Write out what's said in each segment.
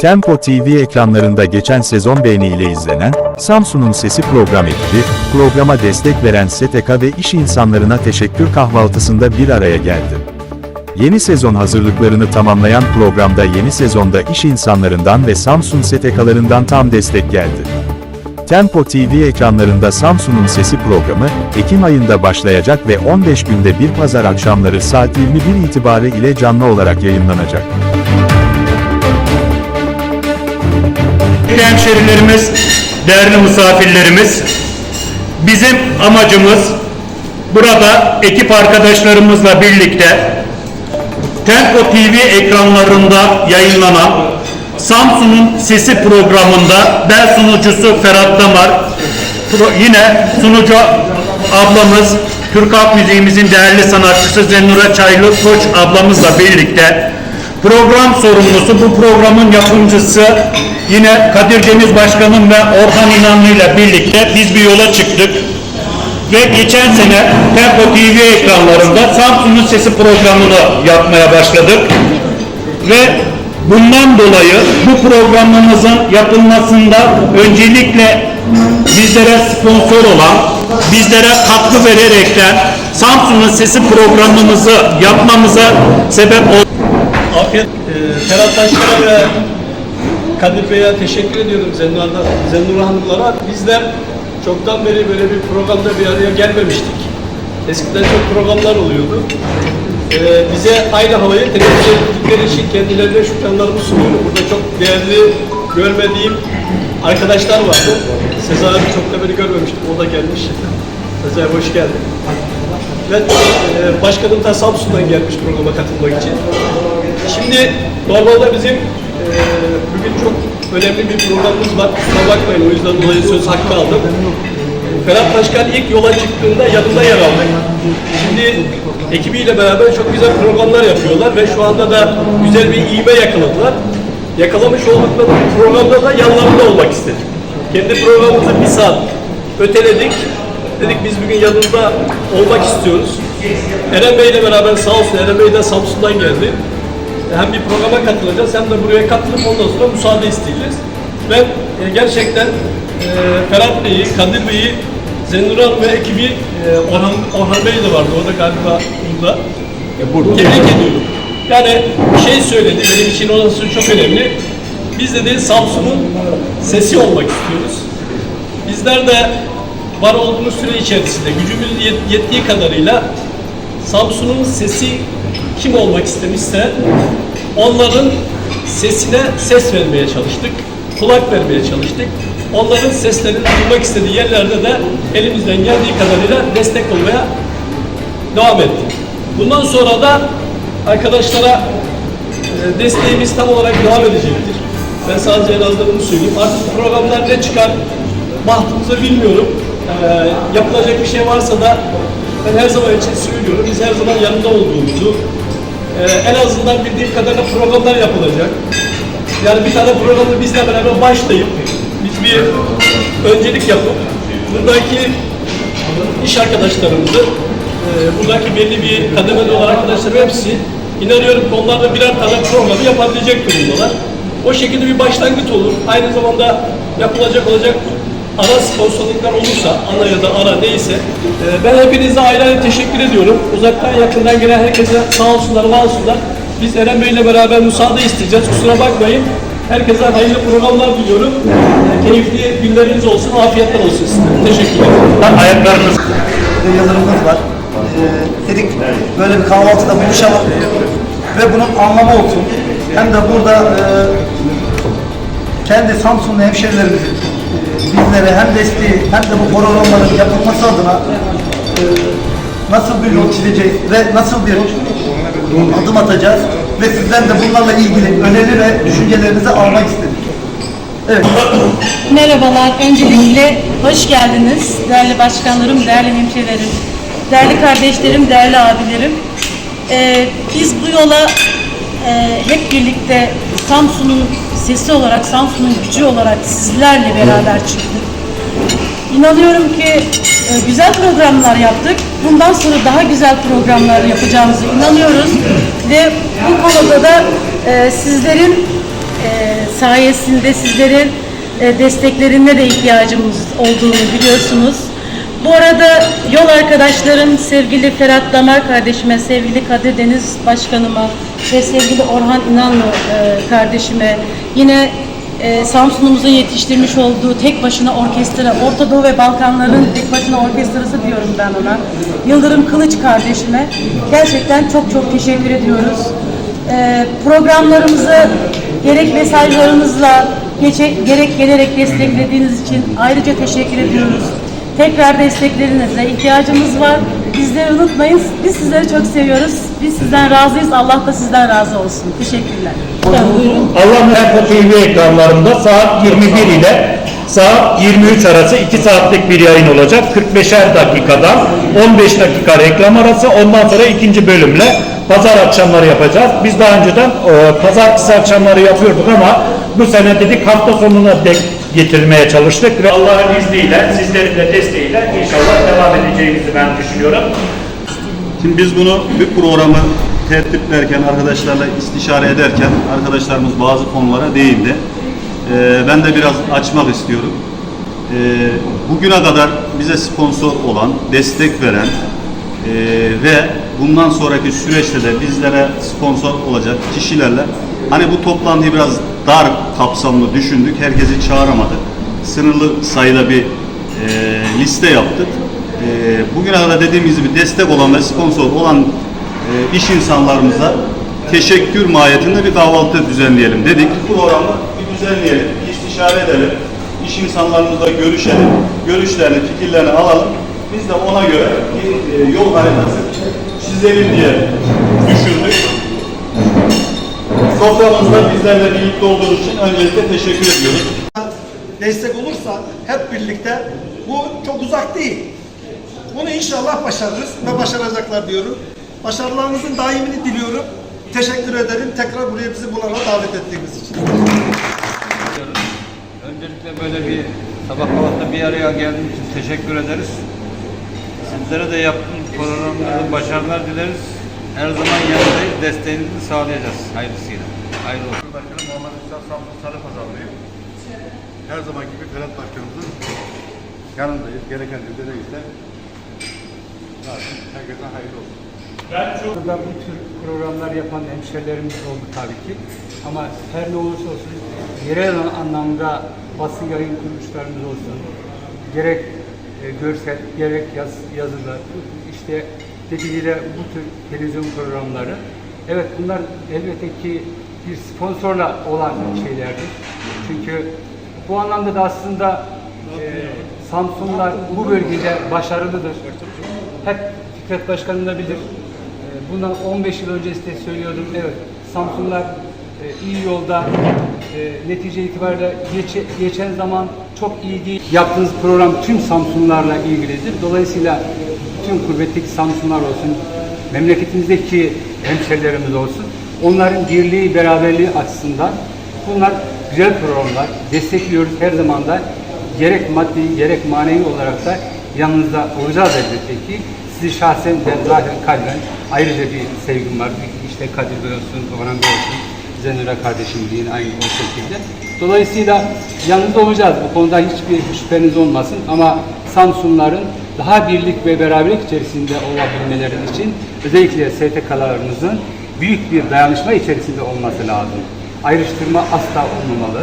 Tempo TV ekranlarında geçen sezon beğeniyle izlenen, Samsun'un Sesi program ekibi, programa destek veren STK ve iş insanlarına teşekkür kahvaltısında bir araya geldi. Yeni sezon hazırlıklarını tamamlayan programda yeni sezonda iş insanlarından ve Samsun STK'larından tam destek geldi. Tempo TV ekranlarında Samsun'un Sesi programı, Ekim ayında başlayacak ve 15 günde bir pazar akşamları saat 21 itibarı ile canlı olarak yayınlanacak. Değerli hemşerilerimiz, değerli misafirlerimiz, bizim amacımız burada ekip arkadaşlarımızla birlikte Tempo TV ekranlarında yayınlanan Samsun'un Sesi programında ben sunucusu Ferhat Damar, yine sunucu ablamız Türk Halk Müziğimizin değerli sanatçısı Zenura Çaylı Koç ablamızla birlikte program sorumlusu bu programın yapımcısı yine Kadir Deniz Başkanım ve Orhan İnanlı ile birlikte biz bir yola çıktık. Ve geçen sene Tempo TV ekranlarında Samsun'un Sesi programını yapmaya başladık. Ve bundan dolayı bu programımızın yapılmasında öncelikle bizlere sponsor olan, bizlere katkı vererekten Samsun'un Sesi programımızı yapmamıza sebep oldu. Afiyet. Ee, Ferhat Taşkan'a ve Kadir Bey'e teşekkür ediyorum Zennur'da, Zennur Hanımlara. Bizler çoktan beri böyle bir programda bir araya gelmemiştik. Eskiden çok programlar oluyordu. Ee, bize aynı havayı televizyon ettikleri için kendilerine şükranlarımı sunuyorum. Burada çok değerli görmediğim arkadaşlar vardı. Sezai abi çok da beri görmemiştim. O da gelmiş. Sezai hoş geldin. Ve e, başkanım da Samsun'dan gelmiş programa katılmak için. Şimdi normalde bizim e, bugün çok önemli bir programımız var. Kusura bakmayın o yüzden dolayı söz hakkı aldım. Ferhat Başkan ilk yola çıktığında yanında yer aldık. Şimdi ekibiyle beraber çok güzel programlar yapıyorlar ve şu anda da güzel bir ivme yakaladılar. Yakalamış oldukları programda da yanlarında olmak istedik. Kendi programımızı bir saat öteledik. Dedik biz bugün yanında olmak istiyoruz. Eren Bey ile beraber sağ olsun Eren Bey de Samsun'dan geldi. Hem bir programa katılacağız hem de buraya katılıp ondan sonra müsaade isteyeceğiz. Ben e, gerçekten e, Ferhat Bey'i, Kadir Bey'i, Zenur Hanım ve ekibi e, Orhan, Orhan Bey de vardı orada galiba burada. Tebrik ediyorum. Yani bir şey söyledi benim için orası çok önemli. Biz de, de Samsun'un sesi olmak istiyoruz. Bizler de var olduğumuz süre içerisinde gücümüz yet- yettiği kadarıyla Samsun'un sesi kim olmak istemişse onların sesine ses vermeye çalıştık. Kulak vermeye çalıştık. Onların seslerini duymak istediği yerlerde de elimizden geldiği kadarıyla destek olmaya devam ettik. Bundan sonra da arkadaşlara e, desteğimiz tam olarak devam edecektir. Ben sadece en azından bunu söyleyeyim. Artık programlar ne çıkar bahtımıza bilmiyorum. E, yapılacak bir şey varsa da ben her zaman için söylüyorum. Biz her zaman yanında olduğumuzu, e, en azından bildiğim kadarıyla programlar yapılacak. Yani bir tane programı bizle beraber başlayıp biz bir öncelik yapıp buradaki iş arkadaşlarımızı, e, buradaki belli bir kademeli olan arkadaşlarım hepsi inanıyorum ki onlar da birer tane programı yapabilecek durumdalar. O şekilde bir başlangıç olur. Aynı zamanda yapılacak olacak ara sponsorluklar olursa, ana ya da ara neyse. e, ben hepinize ayrı ayrı teşekkür ediyorum. Uzaktan yakından gelen herkese sağ olsunlar, var olsunlar. Biz Eren Bey ile beraber müsaade isteyeceğiz. Kusura bakmayın. Herkese hayırlı programlar diliyorum. E, keyifli günleriniz olsun, afiyetler olsun size. Teşekkür ederim. Ayaklarınız yazarımız var. Ee, dedik böyle bir kahvaltıda buluşalım ve bunun anlamı olsun. Hem de burada e, kendi Samsunlu hemşehrilerimizin e, bizlere hem desteği hem de bu programların yapılması adına e, nasıl bir yol çizeceğiz ve nasıl bir adım atacağız ve sizden de bunlarla ilgili öneri ve düşüncelerinizi almak istedik. Evet. Merhabalar, öncelikle hoş geldiniz. Değerli başkanlarım, değerli hemşehrilerim, değerli kardeşlerim, değerli abilerim. Ee, biz bu yola e, hep birlikte Samsun'un sesi olarak, Samsun'un gücü olarak sizlerle beraber çıktık. İnanıyorum ki e, güzel programlar yaptık. Bundan sonra daha güzel programlar yapacağımızı inanıyoruz. Ve bu konuda da e, sizlerin sayesinde sizlerin e, desteklerine de ihtiyacımız olduğunu biliyorsunuz. Bu arada yol arkadaşlarım sevgili Ferhat Damar kardeşime, sevgili Kadir Deniz Başkanıma ve sevgili Orhan İnanlı e, kardeşime yine e, Samsun'umuzun yetiştirmiş olduğu tek başına orkestra, Orta Doğu ve Balkanların tek başına orkestrası diyorum ben ona. Yıldırım Kılıç kardeşime gerçekten çok çok teşekkür ediyoruz. E, programlarımızı gerek mesajlarınızla, geçe, gerek gelerek desteklediğiniz için ayrıca teşekkür ediyoruz. Tekrar desteklerinize ihtiyacımız var. Bizleri unutmayın. Biz sizleri çok seviyoruz. Biz sizden razıyız. Allah da sizden razı olsun. Teşekkürler. Allah Merko TV ekranlarında saat 21 ile saat 23 arası 2 saatlik bir yayın olacak. 45'er dakikadan 15 dakika reklam arası ondan sonra ikinci bölümle pazar akşamları yapacağız. Biz daha önceden e, pazartesi akşamları yapıyorduk ama bu sene dedik hafta sonuna dek getirmeye çalıştık ve Allah'ın izniyle sizlerin de desteğiyle inşallah devam edeceğimizi ben düşünüyorum. Şimdi biz bunu bir programı tertiplerken, arkadaşlarla istişare ederken arkadaşlarımız bazı konulara değindi. Ee, ben de biraz açmak istiyorum. Ee, bugüne kadar bize sponsor olan, destek veren ee, ve bundan sonraki süreçte de bizlere sponsor olacak kişilerle hani bu toplantıyı biraz dar kapsamlı düşündük. Herkesi çağıramadık. Sınırlı sayıda bir ee, liste yaptık. Ee, bugüne kadar dediğimiz gibi destek olan ve sponsor olan e, iş insanlarımıza teşekkür mahiyetinde bir kahvaltı düzenleyelim dedik. Bu programı bir düzenleyelim, bir istişare edelim, iş insanlarımızla görüşelim, görüşlerini, fikirlerini alalım. Biz de ona göre bir e, yol haritası çizelim diye düşündük. Soframızda bizlerle birlikte olduğunuz için öncelikle teşekkür ediyoruz. destek olursa hep birlikte bu çok uzak değil. Bunu inşallah başarırız ve başaracaklar diyorum. Başarılarınızın daimini diliyorum. Teşekkür ederim. Tekrar buraya bizi bunlara davet ettiğiniz için. Öncelikle böyle bir sabah kahvaltıda bir araya geldiğiniz için teşekkür ederiz. Sizlere de yaptığınız programlarda başarılar dileriz. Her zaman yanındayız, desteğinizi sağlayacağız hayırlısıyla. Hayırlı olsun. Başkanım Muhammed Üstad Samsun Sarıpazarlıyım. Her zaman gibi Ferhat Başkanımızın yanındayız. Gereken de neyse. Zaten herkese hayırlı olsun. Burada bu tür programlar yapan hemşerilerimiz oldu tabii ki. Ama her ne olursa olsun yerel anlamda basın yayın kuruluşlarımız olsun, gerek e, görsel, gerek yaz, yazılı, işte neticede bu tür televizyon programları. Evet bunlar elbette ki bir sponsorla olan şeylerdir. Çünkü bu anlamda da aslında e, Samsunlar bu bölgede başarılıdır. Hep Fikret Başkanım da bilir. Bundan 15 yıl öncesi de söylüyordum. Evet, Samsunlar e, iyi yolda. E, netice itibariyle geçe- geçen zaman çok iyi değil. Yaptığınız program tüm Samsunlarla ilgilidir. Dolayısıyla tüm kurbetteki Samsunlar olsun, memleketimizdeki hemşerilerimiz olsun. Onların birliği, beraberliği açısından bunlar güzel programlar. Destekliyoruz her zaman da. Gerek maddi, gerek manevi olarak da yanınızda olacağız elbette ki. Sizi şahsen ben zaten kalben ayrıca bir sevgim var. İşte Kadir Bey olsun, Orhan Bey olsun, Zenura kardeşim deyin aynı o şekilde. Dolayısıyla yanınızda olacağız. Bu konuda hiçbir şüpheniz olmasın. Ama Samsunların daha birlik ve beraberlik içerisinde olabilmeleri için özellikle STK'larımızın büyük bir dayanışma içerisinde olması lazım. Ayrıştırma asla olmamalı.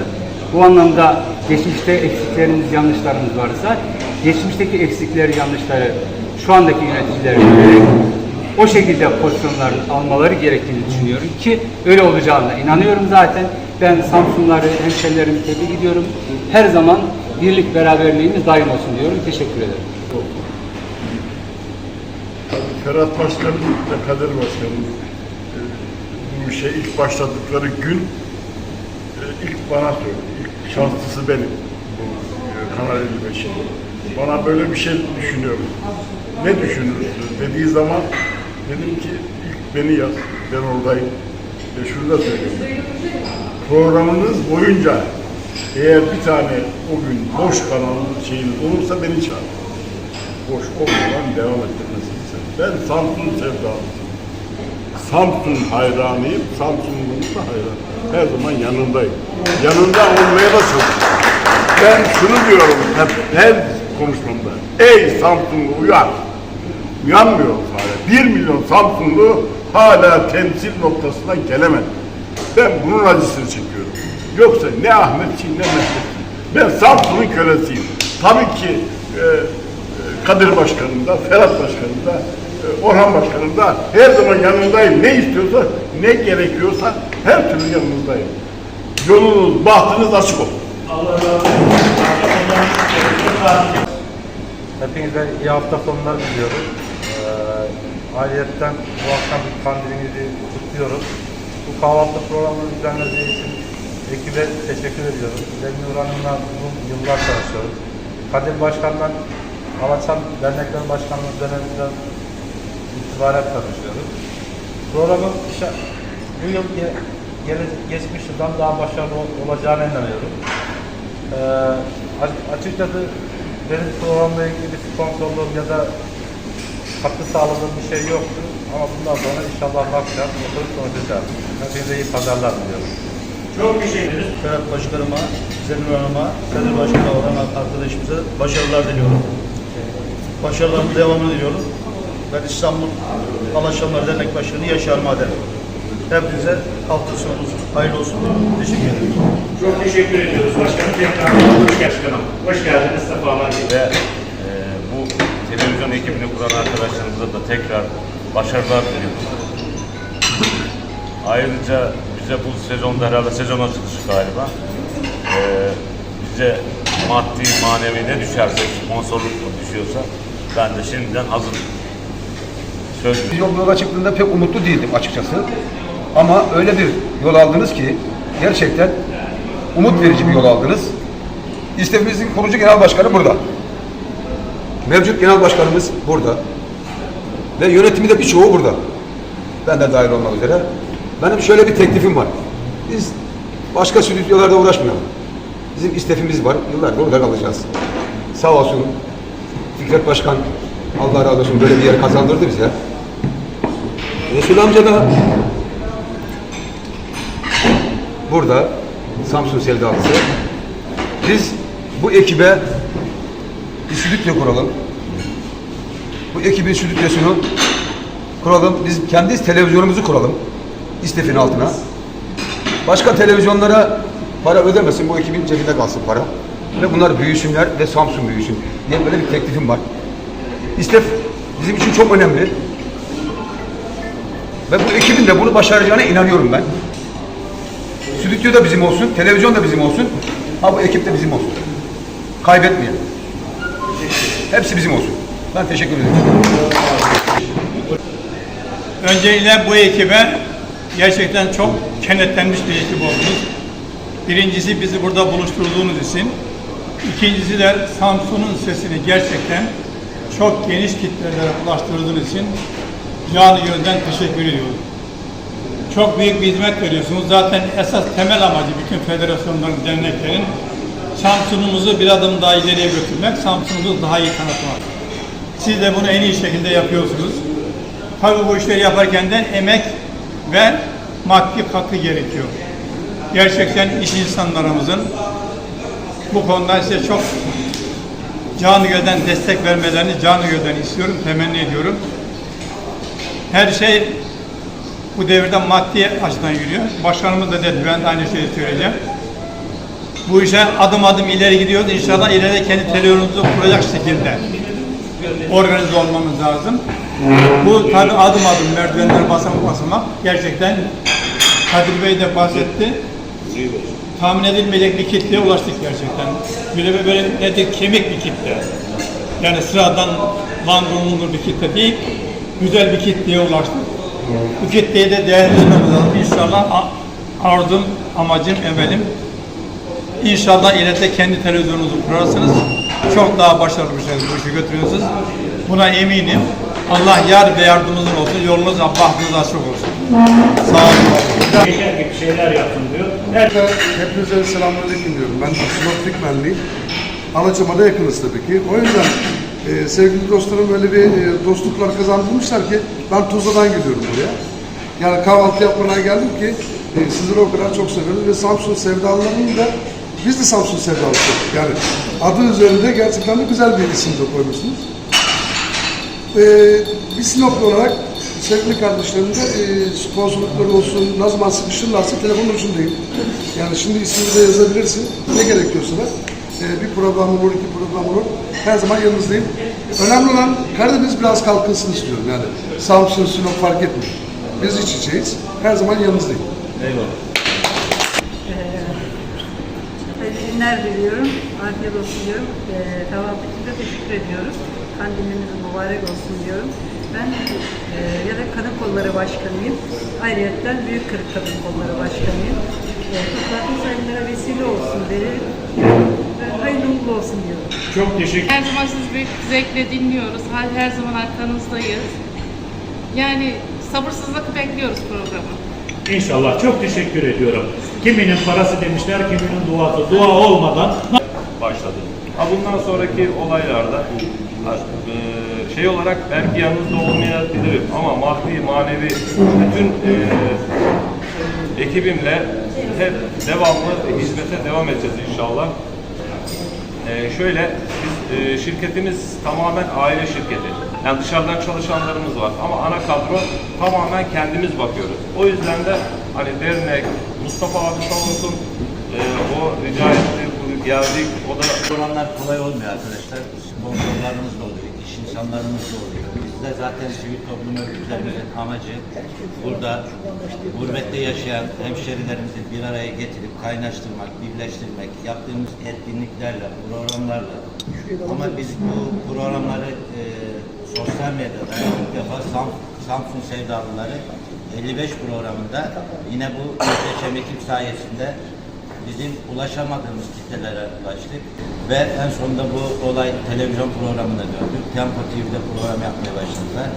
Bu anlamda geçmişte eksiklerimiz, yanlışlarımız varsa geçmişteki eksikleri, yanlışları şu andaki yöneticilerin o şekilde pozisyonlarını almaları gerektiğini düşünüyorum ki öyle olacağına inanıyorum zaten. Ben Samsunları, hemşerilerimi tebrik ediyorum. Her zaman birlik beraberliğimiz daim olsun diyorum. Teşekkür ederim. Ferhat Başkanım ve Kadir Başkanım e, bu işe ilk başladıkları gün e, ilk bana söyledi. Şanslısı benim bu e, Kanal 55'in. Bana böyle bir şey düşünüyorum. Ne düşünürsün dediği zaman dedim ki ilk beni yaz. Ben oradayım. Ve şunu da söyleyeyim. Programınız boyunca eğer bir tane o gün boş kanalın şeyiniz olursa beni çağır. Boş olmadan devam ettirmesini istedim. Ben Samsun sevdalısıyım. Samsun hayranıyım. Samsun'un da hayran. Her zaman yanındayım. Yanında olmaya da. Ben şunu diyorum hep her konuşmamda. Ey Samsunlu uyan. Uyanmıyor hala. Bir milyon Samsunlu hala temsil noktasına gelemedi. Ben bunun acısını çekiyorum. Yoksa ne Ahmetçiyim ne Mehmetçiyim. Ben Samsun'un kölesiyim. Tabii ki e, e, Kadir Başkanı'nda, Ferhat Başkanı'nda, e, Orhan Başkanı'nda her zaman yanındayım. Ne istiyorsa, ne gerekiyorsa her türlü yanınızdayım. Yolunuz, bahtınız açık olsun. Hepinize iyi hafta sonları diliyorum. Ayrıyetten bu akşam kandilinizi kutluyorum. Bu kahvaltı programını düzenlediği için ekibe teşekkür ediyorum. Zemnur Hanım'la uzun yıllar çalışıyoruz. Kadir Başkan'dan Alaçam Dernekler Başkanlığı döneminden itibaren tanışıyoruz. Programın bu yıl ge- geçmiş yıldan daha başarılı ol- olacağına inanıyorum. Ee, açıkçası benim programla ilgili sponsorluğum ya da katkı sağladığım bir şey yoktu. Ama bundan sonra inşallah bakacağız, oturup konuşacağız. Hepinize iyi pazarlar diliyorum. Çok teşekkür ederiz. Ferhat Başkanıma, Zenur Hanım'a, Kadir Başkan'a olan arkadaşımıza başarılar diliyorum. Başarıların devamını diliyorum. Ben İstanbul Alaşamlar Dernek Başkanı Yaşar Maden. Hepinize hafta sonunuz hayırlı olsun. Teşekkür ederim. Çok teşekkür ediyoruz başkanım. Tekrar hoş başkanım. Hoş geldiniz. Sefalar ve televizyon ekibini kuran arkadaşlarımıza da tekrar başarılar diliyoruz. Ayrıca bize bu sezonda herhalde sezon açılışı galiba. E, bize maddi manevi ne düşerse sponsorluk mu düşüyorsa ben de şimdiden hazırım. Söz Biz yol yola çıktığında pek umutlu değildim açıkçası. Ama öyle bir yol aldınız ki gerçekten umut verici bir yol aldınız. İstemimizin kurucu genel başkanı burada. Mevcut genel başkanımız burada. Ve yönetimi de birçoğu burada. Ben de dahil olmak üzere. Benim şöyle bir teklifim var. Biz başka stüdyolarda uğraşmayalım. Bizim istefimiz var. Yıllardır orada kalacağız. Sağ olsun Fikret Başkan Allah razı olsun böyle bir yer kazandırdı bize. Resul amca da burada Samsun sevdalısı. Biz bu ekibe stüdyo kuralım. Bu ekibin stüdyosunu kuralım. Biz kendi televizyonumuzu kuralım. İstefin altına. Başka televizyonlara para ödemesin. Bu ekibin cebinde kalsın para. Ve bunlar büyüsünler ve Samsun büyüsün diye böyle bir teklifim var. İstef bizim için çok önemli. Ve bu ekibin de bunu başaracağına inanıyorum ben. Stüdyo da bizim olsun, televizyon da bizim olsun. Ha bu ekip de bizim olsun. Kaybetmeyelim. Hepsi bizim olsun. Ben teşekkür ederim. Öncelikle bu ekibe gerçekten çok kenetlenmiş bir ekip oldunuz. Birincisi bizi burada buluşturduğunuz için. İkincisi de Samsun'un sesini gerçekten çok geniş kitlelere ulaştırdığınız için canı gönülden teşekkür ediyorum. Çok büyük bir hizmet veriyorsunuz. Zaten esas temel amacı bütün federasyonların, derneklerin Samsun'umuzu bir adım daha ileriye götürmek, Samsun'umuzu daha iyi tanıtmak. Siz de bunu en iyi şekilde yapıyorsunuz. Tabii bu işleri yaparken de emek ve maddi katkı gerekiyor. Gerçekten iş insanlarımızın bu konuda size çok canı gönülden destek vermelerini canı gönülden istiyorum, temenni ediyorum. Her şey bu devirde maddi açıdan yürüyor. Başkanımız da dedi, ben de aynı şeyi söyleyeceğim. Bu işe adım adım ileri gidiyoruz. İnşallah ileride kendi televizyonumuzu kuracak şekilde organize olmamız lazım. Bu tabi adım adım merdivenler basamak basamak gerçekten Kadir Bey de bahsetti. Tahmin edilmeyecek bir kitleye ulaştık gerçekten. Böyle böyle nedir kemik bir kitle. Yani sıradan langır bir kitle değil, güzel bir kitleye ulaştık. Bu kitleyi de değerlendirmemiz lazım. İnşallah arzum, amacım, emelim İnşallah ileride kendi televizyonunuzu kurarsınız. Çok daha başarılı bir şekilde bu işi götürüyorsunuz. Buna eminim. Allah yar ve yardımcınız olsun. Yolunuz, bahtınız açık olsun. Sağ olun. Geçen gibi şeyler yaptım diyor. Hepinize selamünaleyküm diyorum. Ben Abdullah Fikmenliyim. Alaçam'a da yakınız tabii ki. O yüzden e, sevgili dostlarım böyle bir e, dostluklar kazandırmışlar ki ben Tuzla'dan gidiyorum buraya. Yani kahvaltı yapmaya geldim ki e, sizleri o kadar çok seviyoruz ve Samsun sevdalarının da biz de Samsun sevdalısı. Yani adı üzerinde gerçekten de güzel bir isim de koymuşsunuz. Ee, bir Sinoplu olarak sevgili kardeşlerim de e, sponsorlukları olsun, ne zaman sıkışırlarsa telefonun ucundayım. Yani şimdi ismini de yazabilirsin. Ne gerekiyorsa da. Ee, bir program olur, iki program olur. Her zaman yanınızdayım. Önemli olan Karadeniz biraz kalkınsın istiyorum. Yani Samsun, Sinop fark etmiyor. Biz iç içeyiz. Her zaman yanınızdayım. Hayırlı günler diliyorum. Afiyet olsun diyorum. Ee, kahvaltı için de teşekkür ediyorum. Kandiliniz mübarek olsun diyorum. Ben e, ya da Kadın Kolları Başkanıyım. Ayrıca Büyük Kırık Kadın Kolları Başkanıyım. E, toplantı sayılara vesile olsun derim. Hayırlı uğurlu olsun diyorum. Çok teşekkür Her zaman sizi büyük zevkle dinliyoruz. Her, her zaman arkanızdayız. Yani sabırsızlık bekliyoruz programı. İnşallah çok teşekkür ediyorum. Kiminin parası demişler, kiminin duası. Dua olmadan başladı. Ha bundan sonraki olaylarda e, şey olarak belki yanınızda olmayabilirim ama maddi manevi bütün e, ekibimle hep devamlı hizmete devam edeceğiz inşallah. E, şöyle biz e, şirketimiz tamamen aile şirketi. Yani dışarıdan çalışanlarımız var ama ana kadro tamamen kendimiz bakıyoruz. O yüzden de hani dernek, Mustafa abi sağ olsun e, o rica etti, geldik, o da Olanlar kolay olmuyor arkadaşlar. Sponsorlarımız da oluyor, iş insanlarımız da oluyor. Biz de zaten sivil toplum örgütlerimizin amacı burada gurbette yaşayan hemşerilerimizi bir araya getirip kaynaştırmak, birleştirmek, yaptığımız etkinliklerle, programlarla. Ama biz bu programları e, sosyal medyada ilk defa Sam, Samsun Sevdalıları 55 programında yine bu muhteşem ekip sayesinde bizim ulaşamadığımız kitlelere ulaştık ve en sonunda bu olay televizyon programına döndü. Tempo TV'de program yapmaya başladılar.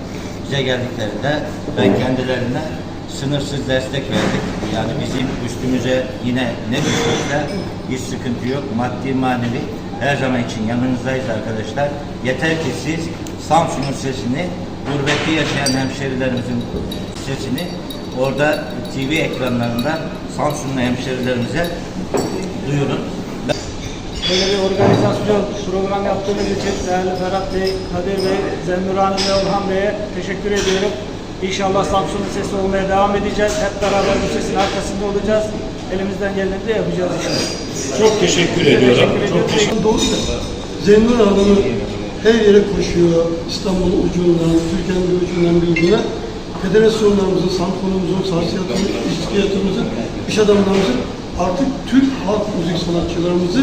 Bize geldiklerinde ben kendilerine sınırsız destek verdik. Yani bizim üstümüze yine ne düşürse hiç sıkıntı yok. Maddi manevi her zaman için yanınızdayız arkadaşlar. Yeter ki siz Samsun'un sesini, gurbette yaşayan hemşerilerimizin sesini orada TV ekranlarında Samsunlu hemşerilerimize duyurun. Böyle bir organizasyon program yaptığınız için değerli Ferhat Bey, Kadir Bey, Zennur Hanım ve Orhan Bey'e teşekkür ediyorum. İnşallah Samsun'un sesi olmaya devam edeceğiz. Hep beraber bu sesin arkasında olacağız. Elimizden geleni de yapacağız inşallah. çok teşekkür ediyorum. Çok teşekkür Doğru da Zengin Hanım'ı her yere koşuyor. İstanbul ucundan, Türkiye'nin bir ucundan bir ucuna. Federasyonlarımızın, samfunumuzun, sarsiyatımızın, işçiyatımızın, iş adamlarımızın artık Türk halk müzik sanatçılarımızı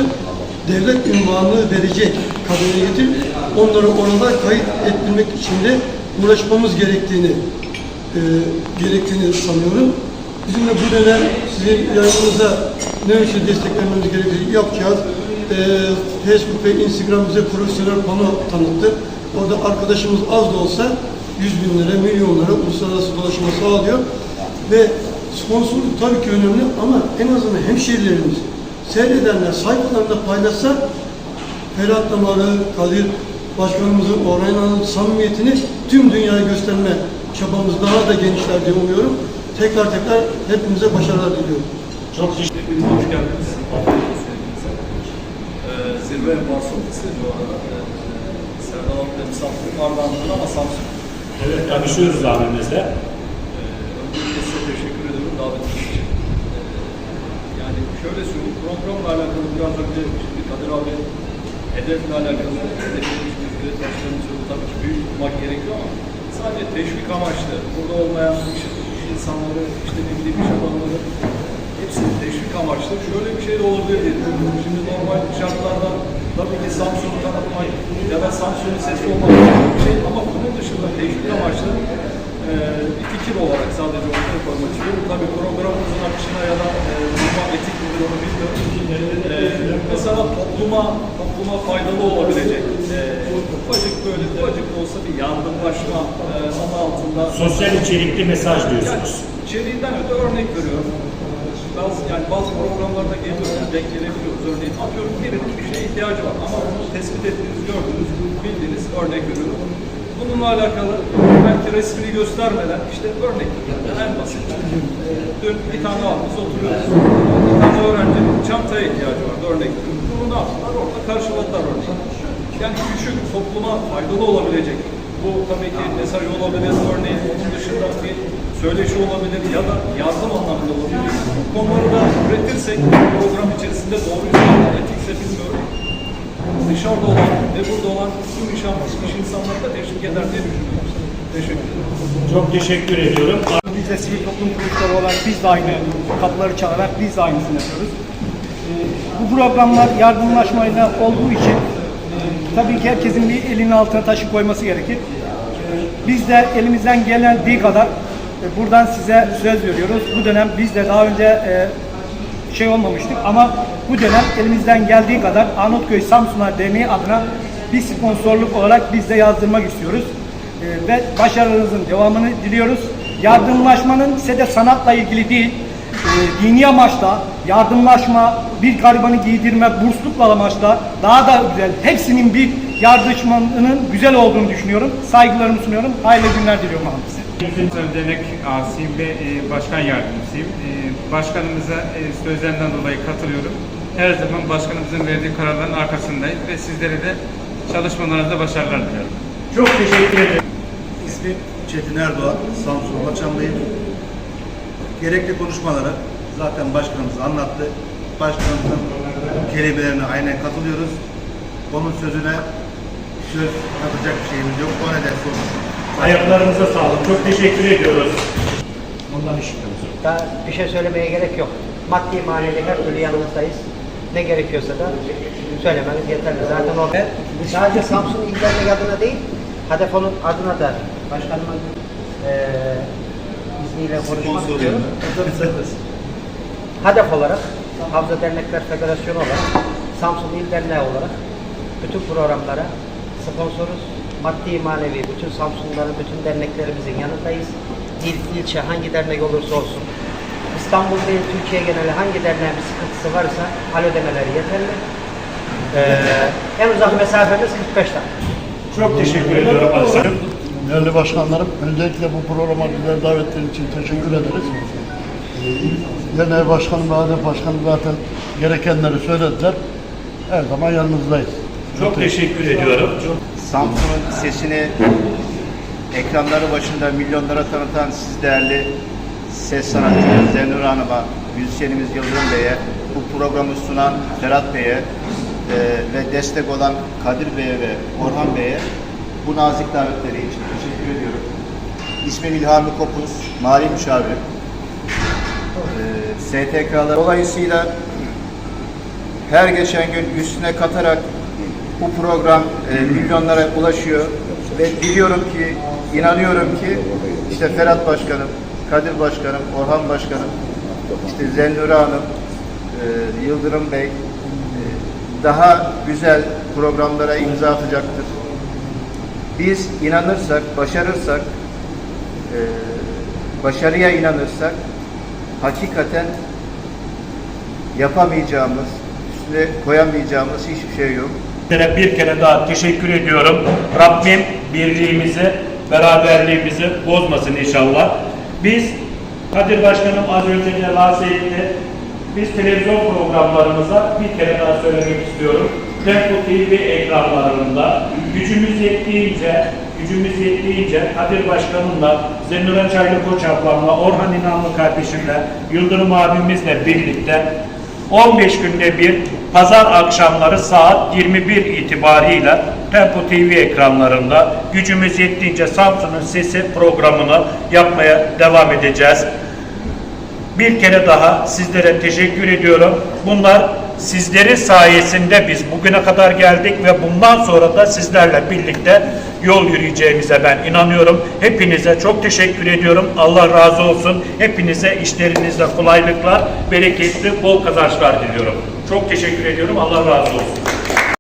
devlet ünvanı verecek kademe getirip onları orada kayıt ettirmek için de uğraşmamız gerektiğini e, gerektiğini sanıyorum. Bizim de bu dönem sizin yayınınıza ne ölçüde desteklememiz gerektiğini yapacağız. E, Facebook ve Instagram bize profesyonel pano tanıttı. Orada arkadaşımız az da olsa yüz binlere, milyonlara uluslararası dolaşıma sağlıyor. Ve sponsorluk tabii ki önemli ama en azından hemşehrilerimiz seyredenler sayfalarında paylaşsa Ferhat Damarı, Kadir Başkanımızın Orhan'ın samimiyetini tüm dünyaya gösterme çabamız daha da genişler diye umuyorum. Tekrar tekrar hepimize başarılar diliyorum. Çok teşekkür Hepiniz hoş geldiniz. Zirve varsılıklısı bu arada. Ee, Serdar Alp'ın Samsun Ardahan'dan ama Samsun. Evet, tanışıyoruz abimizle. Ee, öncelikle size teşekkür ediyorum davetiniz için. Ee, yani şöyle söyleyeyim, programla alakalı biraz önce şimdi Kadir abi hedefle alakalı hedeflemiş bir başkanı söyledi. Tabii ki büyük tutmak gerekiyor ama sadece teşvik amaçlı. Burada olmayan insanları, işte ne bileyim iş adamları hepsi teşvik amaçlı. Şöyle bir şey de olabilir diye düşünüyorum. Şimdi normal şartlarda tabii ki Samsun'u tanıtmak ya da Samsun'un sesi olmak bir şey ama bunun dışında teşvik amaçlı e, bir fikir olarak sadece ortaya koymak istiyorum. Tabii programımızın akışına ya da e, normal etik midir onu bilmiyorum. E, mesela topluma topluma faydalı olabilecek e, ufacık böyle ufacık olsa bir yardımlaşma e, adı altında Sosyal içerikli mesaj diyorsunuz. yani içeriğinden öte örnek veriyorum. Bazı, yani bazı programlarda geliyoruz, denk gelebiliyoruz. Örneğin atıyorum birinin bir şeye ihtiyacı var ama bunu tespit ettiğiniz, gördüğünüz, bildiğiniz örnek veriyorum. bununla alakalı belki resmini göstermeden işte örnek veriyorum, en basit. Dün bir tane abimiz oturuyoruz. Bir tane öğrencinin çantaya ihtiyacı vardı örnek veriyorum. Bunu ne yaptılar? Orada karşıladılar örneğin. Yani küçük topluma faydalı olabilecek bu tabii ki mesaj olabilir örneğin dışında bir söyleşi olabilir ya da yardım anlamında olabilir. Bu konuları da üretirsek program içerisinde doğru insanlar etikse bilmiyorum dışarıda olan ve burada olan tüm iş, iş insanları da teşvik eder diye düşünüyorum. Teşekkür ederim. Çok teşekkür ediyorum. Biz de sivil toplum kuruluşları olarak biz de aynı kapıları çalarak biz de aynısını yapıyoruz. Ee, bu programlar yardımlaşmayla olduğu için e, tabii ki herkesin bir elinin altına taşı koyması gerekir. Ee, biz de elimizden geldiği kadar e, buradan size söz veriyoruz. Bu dönem biz de daha önce e, şey olmamıştık ama bu dönem elimizden geldiği kadar Arnavutköy Samsunlar Derneği adına bir sponsorluk olarak biz de yazdırmak istiyoruz. Ee, ve başarınızın devamını diliyoruz. Yardımlaşmanın ise de sanatla ilgili değil, e, dini amaçla, yardımlaşma, bir garibanı giydirme, burslukla amaçla daha da güzel, hepsinin bir yardımlaşmanın güzel olduğunu düşünüyorum. Saygılarımı sunuyorum. Hayırlı günler diliyorum size. Dernek ağasıyım ve e, başkan yardımcısıyım. E, başkanımıza e, sözlerinden dolayı katılıyorum. Her zaman başkanımızın verdiği kararların arkasındayız ve sizlere de çalışmalarınızda başarılar diliyorum. Çok teşekkür ederim. İsmim Çetin Erdoğan, Samsun Baçamlıyım. Gerekli konuşmaları zaten başkanımız anlattı. Başkanımızın kelimelerine aynen katılıyoruz. Onun sözüne söz katacak bir şeyimiz yok. O nedenle sorun. Ayaklarınıza sağlık. Çok teşekkür ediyoruz. Ondan işitiyoruz. Daha bir şey söylemeye gerek yok. Maddi manevi her türlü yanınızdayız. Ne gerekiyorsa da söylemeniz yeterli. Zaten o sadece Samsun İl Dernek adına değil, Hadefo'nun adına da başkanımın eee izniyle konuşmak istiyorum. Hadef olarak, Havza Dernekler Federasyonu olarak, Samsun İl Derneği olarak bütün programlara sponsoruz. Maddi manevi bütün Samsunların, bütün derneklerimizin yanındayız. İl, ilçe hangi dernek olursa olsun. İstanbul değil, Türkiye geneli hangi derneğin bir sıkıntısı varsa hal ödemeleri yeterli. Ee, en uzak mesafemiz 45 dakika. Çok teşekkür ediyorum. Aslanım. Değerli başkanlarım, öncelikle bu programa bizleri davetleri için teşekkür ederiz. Ee, Genel Başkanım ve Adem Başkanım zaten gerekenleri söylediler. Her zaman yanınızdayız. Çok teşekkür ediyorum. Samsun'un sesini ekranları başında milyonlara tanıtan siz değerli ses sanatçımız Zenur Hanım'a, müzisyenimiz Yıldırım Bey'e, bu programı sunan Ferhat Bey'e e, ve destek olan Kadir Bey'e ve Orhan Bey'e bu nazik davetleri için teşekkür ediyorum. İsmim İlhami Kopuz, mali müşavirim. E, STK'lar dolayısıyla her geçen gün üstüne katarak bu program e, milyonlara ulaşıyor ve biliyorum ki, inanıyorum ki işte Ferhat Başkanım, Kadir Başkanım, Orhan Başkanım, işte Zennure Hanım, e, Yıldırım Bey e, daha güzel programlara imza atacaktır. Biz inanırsak, başarırsak, e, başarıya inanırsak hakikaten yapamayacağımız, üstüne koyamayacağımız hiçbir şey yok. Sizlere bir kere daha teşekkür ediyorum. Rabbim birliğimizi, beraberliğimizi bozmasın inşallah. Biz, Kadir Başkanım az önce de bahsetti. Biz televizyon programlarımıza bir kere daha söylemek istiyorum. Tempo TV ekranlarında gücümüz yettiğince, gücümüz yettiğince Kadir Başkanımla, Zennure Çaylı Koç ablamla, Orhan İnanlı kardeşimle, Yıldırım abimizle birlikte 15 günde bir pazar akşamları saat 21 itibariyle Tempo TV ekranlarında gücümüz yettiğince Samsun'un Sesi programını yapmaya devam edeceğiz. Bir kere daha sizlere teşekkür ediyorum. Bunlar sizlerin sayesinde biz bugüne kadar geldik ve bundan sonra da sizlerle birlikte yol yürüyeceğimize ben inanıyorum. Hepinize çok teşekkür ediyorum. Allah razı olsun. Hepinize işlerinizde kolaylıklar, bereketli, bol kazançlar diliyorum. Çok teşekkür ediyorum. Allah razı olsun.